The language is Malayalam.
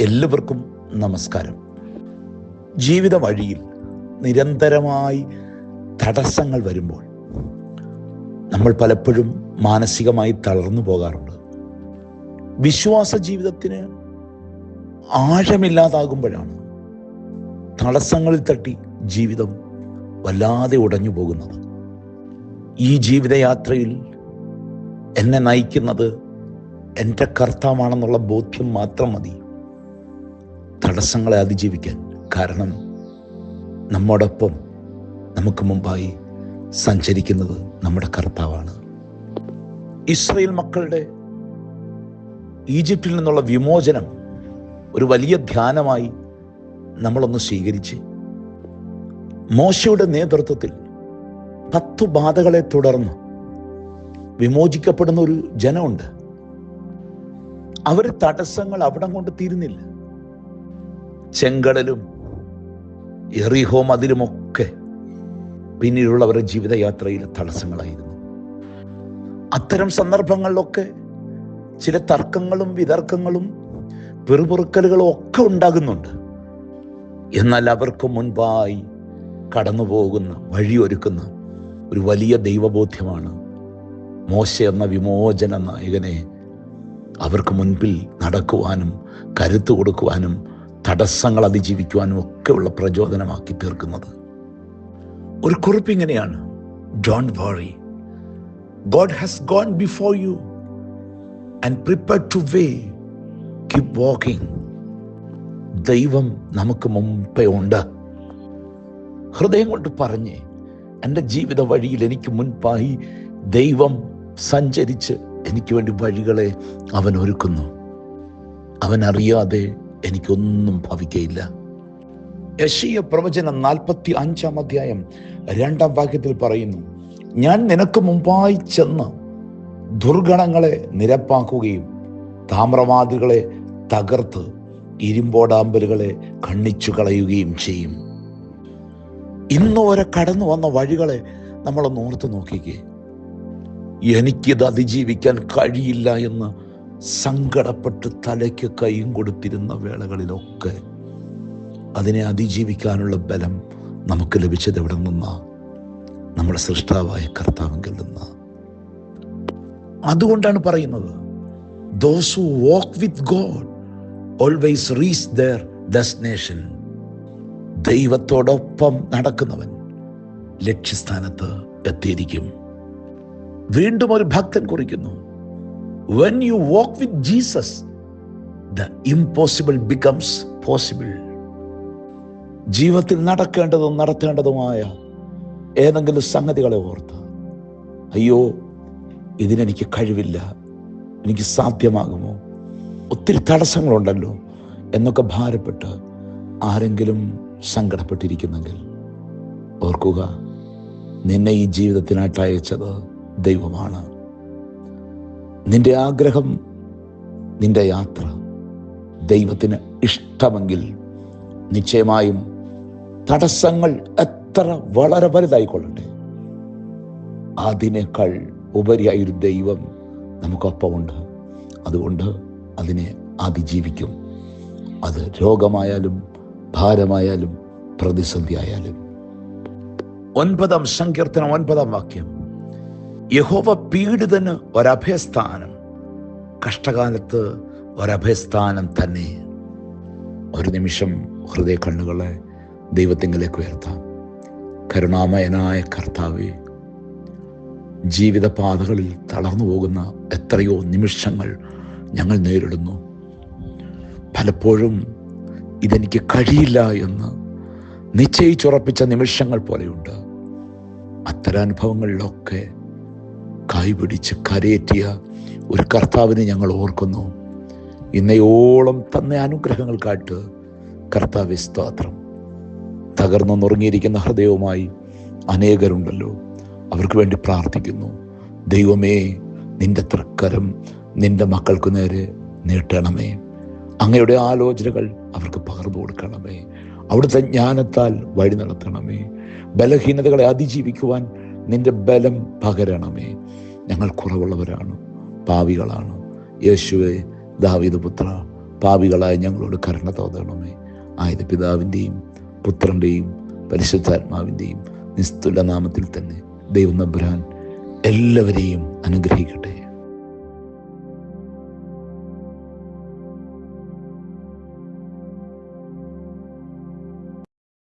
എല്ലാവർക്കും നമസ്കാരം. ജീവിത വഴിയിൽ നിരന്തരമായി തടസ്സങ്ങൾ വരുമ്പോൾ നമ്മൾ പലപ്പോഴും മാനസികമായി തളർന്നു പോകാറുണ്ട്. വിശ്വാസ ജീവിതത്തിന് ആഴമില്ലാതാകുമ്പോഴാണ് തടസ്സങ്ങളിൽ തട്ടി ജീവിതം വല്ലാതെ ഉടഞ്ഞു പോകുന്നത്. ഈ ജീവിതയാത്രയിൽ എന്നെ നയിക്കുന്നത് എന്റെ കർത്താവാണെന്നുള്ള ബോധ്യം മാത്രം മതി. തടസ്സങ്ങളെ അതിജീവിക്കാൻ. കാരണം നമ്മോടൊപ്പം നമുക്ക് മുമ്പായി സഞ്ചരിക്കുന്നത് നമ്മുടെ കർത്താവാണ്. ഇസ്രയേൽ മക്കളുടെ ഈജിപ്തിൽ നിന്നുള്ള വിമോചനം ഒരു വലിയ ധ്യാനമായി നമ്മളൊന്ന് സ്വീകരിച്ച് മോശയുടെ നേതൃത്വത്തിൽ പത്തു ബാധകളെ തുടർന്ന് വിമോചിക്കപ്പെടുന്ന ഒരു ജനമുണ്ട്. അവർ തടസ്സങ്ങൾ അവിടം കൊണ്ട് തീരുന്നില്ല. ചെങ്കടലും എറിഹോ മതിലുമൊക്കെ പിന്നീടുള്ളവരുടെ ജീവിതയാത്രയിലെ തടസ്സങ്ങളായിരുന്നു. അത്തരം സന്ദർഭങ്ങളിലൊക്കെ ചില തർക്കങ്ങളും വിതർക്കങ്ങളും പെറുപുറുക്കലുകളും ഒക്കെ ഉണ്ടാകുന്നുണ്ട്. എന്നാൽ അവർക്ക് മുൻപായി കടന്നു പോകുന്ന വഴിയൊരുക്കുന്ന ഒരു വലിയ ദൈവബോധ്യമാണ് മോശ എന്ന വിമോചന നായകനെ അവർക്ക് മുൻപിൽ നടക്കുവാനും കരുത്തു കൊടുക്കുവാനും തടസ്സങ്ങൾ അതിജീവിക്കുവാനും ഒക്കെയുള്ള പ്രചോദനമാക്കി തീർക്കുന്നത്. ഒരു കുറിപ്പ് ഇങ്ങനെയാണ്. Don't worry God has gone before you and prepare to way keep walking ദൈവം നമുക്ക് മുമ്പേ ഉണ്ട്. ഹൃദയം കൊണ്ട് പറഞ്ഞ് എന്റെ ജീവിത വഴിയിൽ എനിക്ക് മുൻപായി ദൈവം സഞ്ചരിച്ച് എനിക്ക് വേണ്ടി വഴികളെ അവൻ ഒരുക്കുന്നു. അവൻ അറിയാതെ എനിക്കൊന്നും ഭവിക്കയില്ല. യശീയ പ്രവചനം നാൽപ്പത്തി അഞ്ചാം അധ്യായം രണ്ടാം വാക്യത്തിൽ പറയുന്നു ഞാൻ നിനക്ക് മുമ്പായി ചെന്ന് ദുർഗണങ്ങളെ നിരപ്പാക്കുകയും താമ്രവാദികളെ തകർത്ത് ഇരുമ്പോടാമ്പലുകളെ കണ്ണിച്ചു കളയുകയും ചെയ്യും. ഇന്ന് വരെ കടന്നു വന്ന വഴികളെ നമ്മളൊന്ന് ഓർത്ത് നോക്കിക്കേ. എനിക്കിത് അതിജീവിക്കാൻ കഴിയില്ല എന്ന് സങ്കടപ്പെട്ട് തലയ്ക്ക് കൈയും കൊടുത്തിരുന്ന വേളകളിലൊക്കെ അതിനെ അതിജീവിക്കാനുള്ള ബലം നമുക്ക് ലഭിച്ചത് എവിടെ നിന്നാ? നമ്മുടെ സൃഷ്ടാവായ കർത്താവെങ്കിൽ നിന്ന്. അതുകൊണ്ടാണ് പറയുന്നത് those who walk with God always reach their destination ദൈവത്തോടൊപ്പം നടക്കുന്നവൻ ലക്ഷ്യസ്ഥാനത്ത് എത്തിയിരിക്കും. വീണ്ടും ഒരു ഭക്തൻ കുറിക്കുന്നു when you walk with Jesus the impossible becomes possible ജീവിതത്തിൽ നടക്കേണ്ടതും നടത്തേണ്ടതുമായ ഏതെങ്കിലും സംഗതികളെ ഓർത്ത് അയ്യോ ഇതിനെനിക്ക് കഴിവില്ല എനിക്ക് സാധ്യമാകുമോ? ഒത്തിരി തടസ്സങ്ങളുണ്ടല്ലോ എന്നൊക്കെ ഭാരപ്പെട്ട് ആരെങ്കിലും സങ്കടപ്പെട്ടിരിക്കുന്നെങ്കിൽ ഓർക്കുക നിന്നെ ഈ ജീവിതത്തിനായിട്ട് അയച്ചത് ദൈവമാണ്. നിന്റെ ആഗ്രഹം നിന്റെ യാത്ര ദൈവത്തിന് ഇഷ്ടമെങ്കിൽ നിശ്ചയമായും തടസ്സങ്ങൾ എത്ര വളരെ വലുതായിക്കൊള്ളട്ടെ. അതിനേക്കാൾ ഉപരിയായ ഒരു ദൈവം നമുക്കൊപ്പമുണ്ട്. അതുകൊണ്ട് അതിനെ അതിജീവിക്കും. അത് രോഗമായാലും ഭാരമായാലും പ്രതിസന്ധി ആയാലും ഒൻപതാം സങ്കീർത്തനം ഒൻപതാം വാക്യം. യഹോവ പീഡിതന് ഒരഭയസ്ഥാനം. കഷ്ടകാലത്ത് ഒരഭയസ്ഥാനം തന്നെ. ഒരു നിമിഷം ഹൃദയ കണ്ണുകളെ ദൈവത്തിങ്കിലേക്ക് ഉയർത്താം. കരുണാമയനായ കർത്താവെ ജീവിതപാതകളിൽ തളർന്നു പോകുന്ന എത്രയോ നിമിഷങ്ങൾ ഞങ്ങൾ നേരിടുന്നു. പലപ്പോഴും ഇതെനിക്ക് കഴിയില്ല എന്ന് നിശ്ചയിച്ചുറപ്പിച്ച നിമിഷങ്ങൾ പോലെയുണ്ട്. അത്തരം അനുഭവങ്ങളിലൊക്കെ കൈപിടിച്ച് കരയേറ്റിയ ഒരു കർത്താവിനെ ഞങ്ങൾ ഓർക്കുന്നു. ഇന്നയോളം തന്ന അനുഗ്രഹങ്ങൾക്കായിട്ട് കർത്താവ് സ്തോത്രം. തകർന്നു നുറങ്ങിയിരിക്കുന്ന ഹൃദയവുമായി അനേകരുണ്ടല്ലോ. അവർക്ക് വേണ്ടി പ്രാർത്ഥിക്കുന്നു. ദൈവമേ നിന്റെ തൃക്കരം നിന്റെ മക്കൾക്ക് നേരെ നീട്ടണമേ. അങ്ങയുടെ ആലോചനകൾ അവർക്ക് പകർന്നു കൊടുക്കണമേ. അവിടുത്തെ ജ്ഞാനത്താൽ വഴി നടത്തണമേ. ബലഹീനതകളെ അതിജീവിക്കുവാൻ നിന്റെ ബലം പകരണമേ. ഞങ്ങൾ കുറവുള്ളവരാണ് പാവികളാണ്. യേശുവെ ദാവീദ് പുത്ര പാവികളായ ഞങ്ങളോട് കരുണ തോന്നണമേ. ആയത് പിതാവിന്റെയും പുത്രന്റെയും പരിശുദ്ധാത്മാവിന്റെയും നിസ്തുല നാമത്തിൽ തന്നെ ദൈവം നബ്രാൻ എല്ലാവരെയും അനുഗ്രഹിക്കട്ടെ.